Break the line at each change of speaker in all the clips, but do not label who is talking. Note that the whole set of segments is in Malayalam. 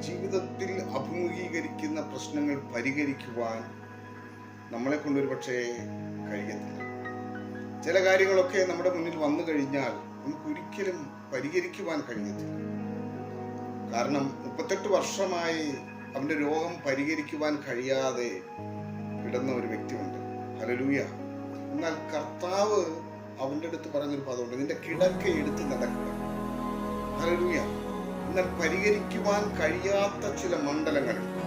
ജീവിതത്തിൽ അഭിമുഖീകരിക്കുന്ന പ്രശ്നങ്ങൾ പരിഹരിക്കുവാൻ നമ്മളെ കൊണ്ടൊരു പക്ഷേ കഴിയത്തില്ല. ചില കാര്യങ്ങളൊക്കെ നമ്മുടെ മുന്നിൽ വന്നു കഴിഞ്ഞാൽ നമുക്ക് ഒരിക്കലും പരിഹരിക്കുവാൻ കഴിയത്തില്ല. കാരണം മുപ്പത്തെട്ട് വർഷമായി അവന്റെ രോഗം പരിഹരിക്കുവാൻ കഴിയാതെ കിടന്ന ഒരു വ്യക്തിയുണ്ട്. ഹലലൂയ എന്നാൽ കർത്താവ് അവന്റെ അടുത്ത് പറഞ്ഞൊരു പദമുണ്ട്. നിന്റെ കിടക്ക എടുത്ത് നടക്കുക. ഹലലൂയ എന്നാൽ പരിഹരിക്കുവാൻ കഴിയാത്ത ചില മണ്ഡലങ്ങൾ.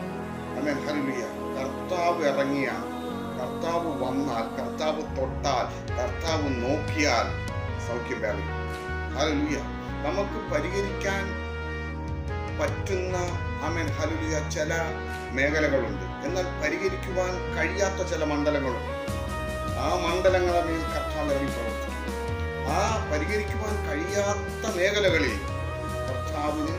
ഹലലൂയ കർത്താവ് ഇറങ്ങിയാൽ കർത്താവ് വന്നാൽ കർത്താവ് തൊട്ടാൽ കർത്താവ് നോക്കിയാൽ സൗഖ്യം വേണം. നമുക്ക് പരിഹരിക്കാൻ പറ്റുന്ന അമേൻ ഹലുലിയ ചില മേഖലകളുണ്ട്. എന്നാൽ പരിഹരിക്കുവാൻ കഴിയാത്ത ചില മണ്ഡലങ്ങളുണ്ട്. ആ മണ്ഡലങ്ങളെ കർത്താവ് ഇറങ്ങി പ്രവർത്തിക്കും. ആ പരിഹരിക്കുവാൻ കഴിയാത്ത മേഖലകളിൽ കർത്താവിന്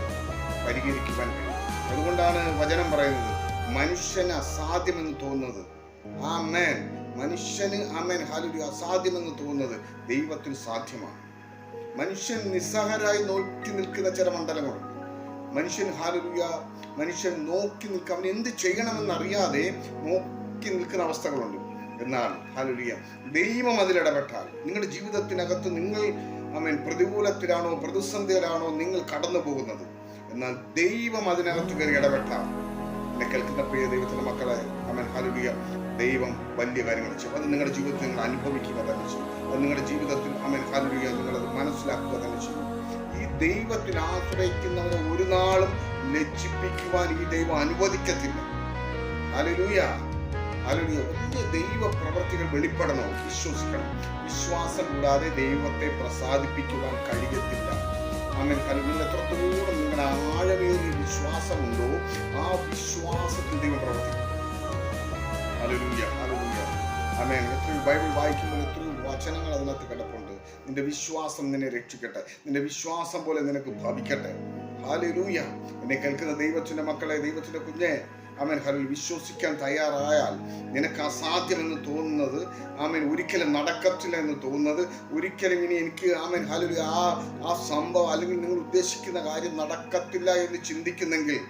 പരിഹരിക്കുവാൻ കഴിയും. അതുകൊണ്ടാണ് വചനം പറയുന്നത് മനുഷ്യന് അസാധ്യമെന്ന് തോന്നുന്നത്. ആ മേൻ മനുഷ്യന് അമേൻ ഹാലുലി അസാധ്യമെന്ന് തോന്നുന്നത് ദൈവത്തിന് സാധ്യമാണ്. മനുഷ്യൻ നിസ്സഹരായി നോക്കി നിൽക്കുന്ന ചില മണ്ഡലങ്ങളുണ്ട് മനുഷ്യൻ ഹാലുലിയ മനുഷ്യൻ നോക്കി നിൽക്കുക അവൻ എന്ത് ചെയ്യണമെന്ന് അറിയാതെ നോക്കി നിൽക്കുന്ന അവസ്ഥകളുണ്ട്. എന്നാൽ ഹാലുരിയ ദൈവം അതിലിടപെട്ടാൽ നിങ്ങളുടെ ജീവിതത്തിനകത്ത് നിങ്ങൾ അമേൻ പ്രതികൂലത്തിലാണോ പ്രതിസന്ധിയിലാണോ നിങ്ങൾ കടന്നു പോകുന്നത്? എന്നാൽ ദൈവം അതിനകത്ത് കയറി ഇടപെട്ടാൽ. എന്നെ കേൾക്കുന്ന പ്രിയ ദൈവത്തിന്റെ മക്കളെ അമൻ ഹലുകിയ ദൈവം വലിയ കാര്യങ്ങൾ ചെയ്യും. അത് നിങ്ങളുടെ ജീവിതത്തിൽ നിങ്ങൾ അനുഭവിക്കുക തന്നെ ചെയ്യും. അത് നിങ്ങളുടെ ജീവിതത്തിൽ അമൻ ഹലുകിയ നിങ്ങളത് മനസ്സിലാക്കുക തന്നെ ചെയ്യും. ഈ ദൈവത്തിൽ ആശ്രയിക്കുന്നവരെ ഒരു നാളും ലജ്ജിപ്പിക്കുവാൻ ഈ ദൈവം അനുവദിക്കത്തില്ല. ഹല്ലേലൂയ. ഹല്ലേലൂയ വലിയ ദൈവ പ്രവർത്തികൾ വെളിപ്പെടണം. വിശ്വസിക്കണം. വിശ്വാസം കൂടാതെ ദൈവത്തെ പ്രസാദിപ്പിക്കുവാൻ കഴിയത്തില്ല. അങ്ങനെ ഹല്ലേലൂയ എത്രത്തോളം നിങ്ങളുടെ ആഴമേറിയ വിശ്വാസമുണ്ടോ ആ വിശ്വാസത്തിൽ ദൈവം പ്രവർത്തിക്കും. Hallelujah hallelujah. ആമേൻ. എത്രയോ ബൈബിൾ വായിക്കുമ്പോൾ എത്രയോ വചനങ്ങൾ അതിനകത്ത് കിടപ്പുണ്ട്. നിന്റെ വിശ്വാസം നിന്നെ രക്ഷിക്കട്ടെ. നിന്റെ വിശ്വാസം പോലെ നിനക്ക് ഭവിക്കട്ടെ. ഹാലൂയ എന്നെ കേൾക്കുന്ന ദൈവത്തിന്റെ മക്കളെ ദൈവത്തിന്റെ കുഞ്ഞെ ആമേൻ ഹലോ വിശ്വസിക്കാൻ തയ്യാറായാൽ നിനക്ക് അസാധ്യമെന്ന് തോന്നുന്നത് ആമേൻ ഒരിക്കലും നടക്കത്തില്ല എന്ന് തോന്നുന്നത് ഒരിക്കലും ഇനി എനിക്ക് ആമേൻ ഹലോ ആ ആ സംഭവം അല്ലെങ്കിൽ നിങ്ങൾ ഉദ്ദേശിക്കുന്ന കാര്യം നടക്കത്തില്ല എന്ന് ചിന്തിക്കുന്നെങ്കിൽ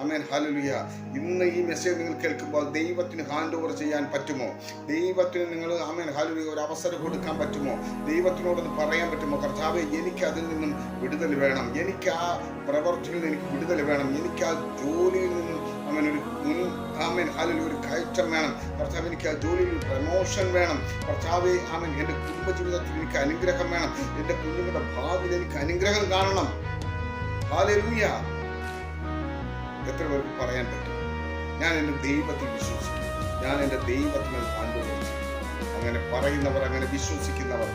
അമേൻ ഹാലലുയ ഇന്ന് ഈ മെസ്സേജ് നിങ്ങൾ കേൾക്കുമ്പോൾ ദൈവത്തിന് ഹാൻഡ് ഓവർ ചെയ്യാൻ പറ്റുമോ? ദൈവത്തിന് നിങ്ങൾ അമേൻ ഹാലലുയ ഒരു അവസരം കൊടുക്കാൻ പറ്റുമോ? ദൈവത്തിനോടൊന്ന് പറയാൻ പറ്റുമോ? കർത്താവെ എനിക്ക് അതിൽ നിന്നും വിടുതൽ വേണം. എനിക്ക് ആ പ്രവർത്തിയിൽ നിന്ന് എനിക്ക് വിടുതൽ വേണം. എനിക്ക് ആ ജോലിയിൽ നിന്നും ഒരു മുൻ ആമൻ ഹാലലു ഒരു കയറ്റം വേണം. കർത്താവ് എനിക്ക് ആ ജോലിയിൽ പ്രമോഷൻ വേണം. കർത്താവ് ആമൻ എന്റെ കുടുംബജീവിതത്തിൽ എനിക്ക് അനുഗ്രഹം വേണം. എന്റെ കുഞ്ഞുങ്ങളുടെ ഭാവിയിൽ എനിക്ക് അനുഗ്രഹം കാണണം. ഹാലൂയ എത്ര പേർക്ക് പറയാൻ പറ്റും? ഞാൻ എന്റെ ദൈവത്തിൽ വിശ്വസിക്കും. ഞാൻ എന്റെ ദൈവത്തിൽ അനുഭവിച്ചു അങ്ങനെ പറയുന്നവർ അങ്ങനെ വിശ്വസിക്കുന്നവർ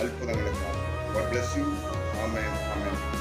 അത്ഭുതങ്ങളെ കാണും. Bless you. Amen. Amen.